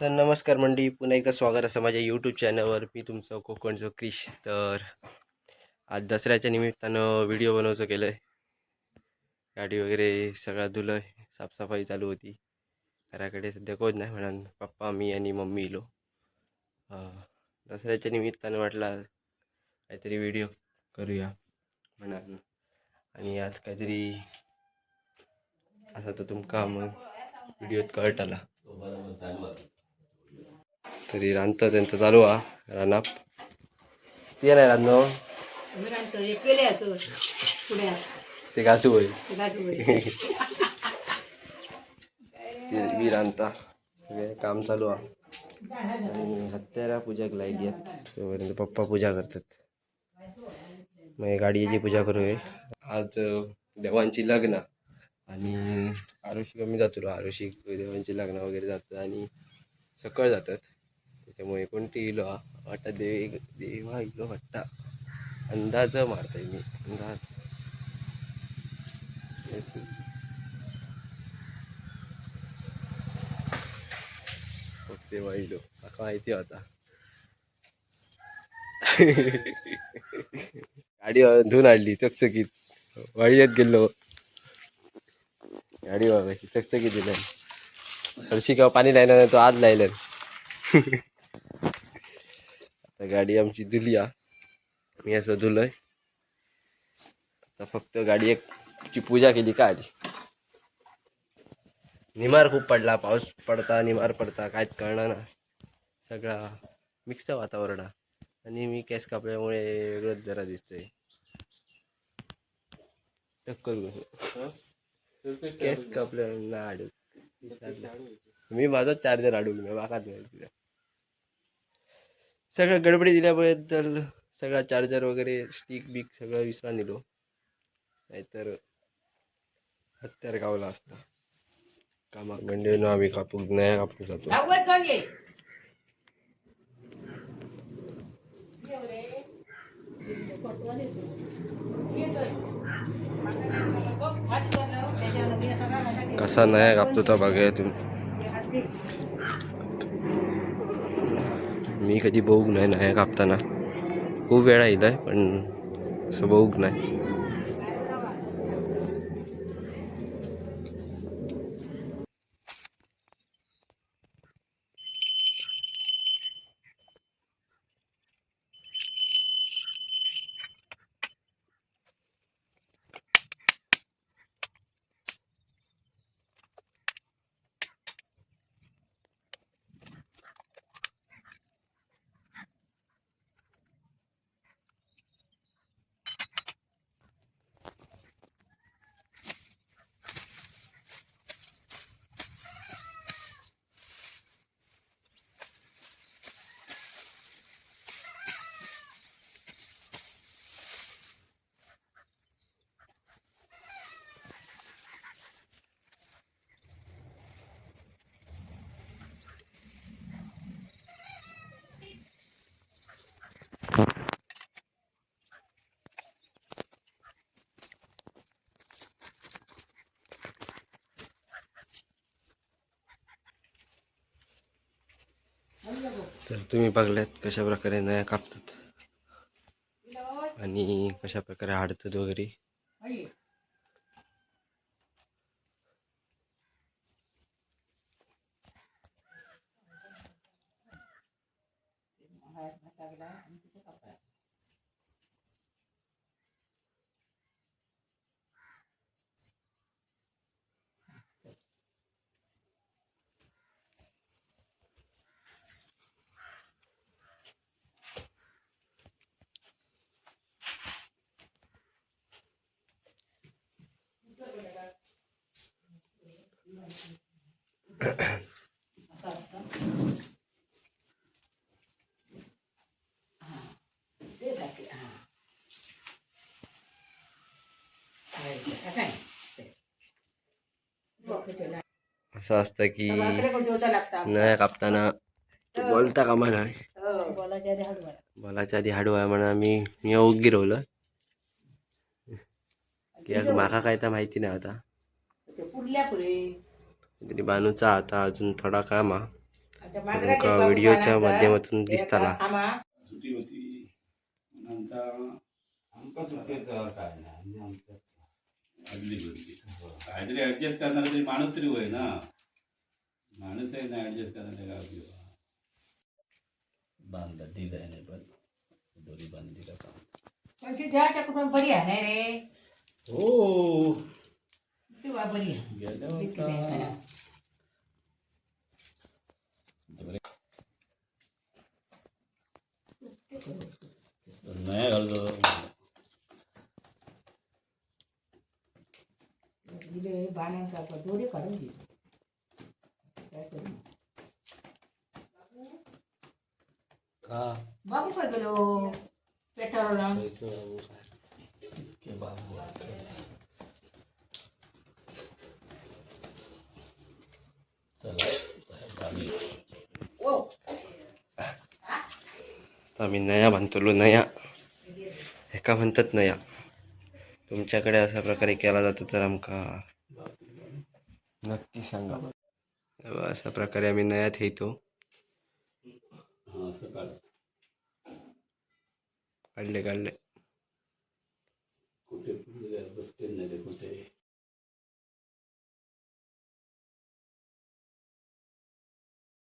तर नमस्कार मंडी पुन्हा एकदा स्वागत असं माझ्या यूट्यूब चॅनलवर मी तुमचं कोकणचं क्रिश. तर आज दसऱ्याच्या निमित्तानं व्हिडिओ बनवायचं केलं आहे गाडी वगैरे सगळं धुलं आहे साफसफाई चालू होती. घराकडे सध्या कोच नाही म्हणून पप्पा मी आणि मम्मी इलो. दसऱ्याच्या निमित्तानं वाटला काहीतरी व्हिडिओ करूया म्हणा आणि आज काहीतरी असा तर तुमका मग व्हिडिओत कळटाला आला तरी रांतं त्यांचं चालू हा रानाप ते नाही पुढे ते घासू ते मी रांता सगळे काम चालू हा आणि हत्यारा पूजाक लायली आहेत तोपर्यंत पप्पा पूजा करतात मग गाडीची पूजा करूया आज देवांची लग्न आणि आरुषी कमी जातो आरुषी देवांची लग्न वगैरे जातात आणि सकाळ जातात त्यामुळे कोणती इलो वाटा देव देवा इलो वाटता अंदाज मारताय मी अंदाज. तेव्हा देवा इलो. आता माहिती होता. गाडी धुवून आणली चकचकीत. वाळीत गेलो. गाडी बघा चकचकीत दिलं. हरशी किंवा पाणी लायला तो आज लायलं. आता गाडी आमची धुली मी असं धुलंय. आता फक्त गाडी एक ची पूजा केली का आली निमार खूप पडला पाऊस पडता निमार पडता काहीच कळणार ना सगळा मिक्स वातावरण. आणि मी केस कापल्यामुळे वेगळंच जरा दिसतंय. टक्कल कसं केस कापल्यावर ना मी माझा चार्जर अडवलं मी वाकात नाही सगळं गडबडी दिल्यामुळे तर सगळा चार्जर वगैरे स्टिक बिक सगळं विसरा नेलो नाहीतर हत्यार गावला असता. कामा गंडे न आम्ही कापू नाही कापू जातो. कसा नाही कापतो तर बघा तुम्ही. मी कधी बघू नाही नाही कापताना. खूप वेळा येईल पण असं बघू नाही. तर तुम्ही बघल्यात कशा प्रकारे नया कापतात. आणि कशा प्रकारे हाडतात वगैरे. Karena itu apa? असं असतं की नया कापताना बोलता कामा नाही. बोलाच्या आधी हाडू आहे म्हणून आम्ही मी ओग गिरवलं. की अगं माका काय तर माहिती नाही आता. तरी बानूचा आता अजून थोडा काम हा तुमका व्हिडिओच्या माध्यमातून हे दिसताला. आता थांबा. सुटी होती. नंतर आमका सुट्टीचं काय नाही आम्ही आमचं आदली होती काहीतरी ऍडजस्ट करणार तरी माणूस तरी होय ना माणूस आहे ना ऍडजस्ट करणार गाव किंवा बांधा डिझाईन आहे पण दोरी बांधली का काम पण ती देवाच्या कुटुंब बरी आहे नाही रे हो ती वा बरी आहे गेल्या दिसली नाही वर्षा मला. नाही घालतो बाणांचा आपण दोरे काढून दिले काय करू? का? बाबू काय गेलो इतके बाबू तर आम्ही नया बांधतलो नया. एका म्हणतात नया. तुमच्याकडे अशा प्रकारे केला जातो तर आमका नक्की सांगा. अशा प्रकारे आम्ही नयात येतो. हा काढले काढले. कुठे? पुढे बस स्टँड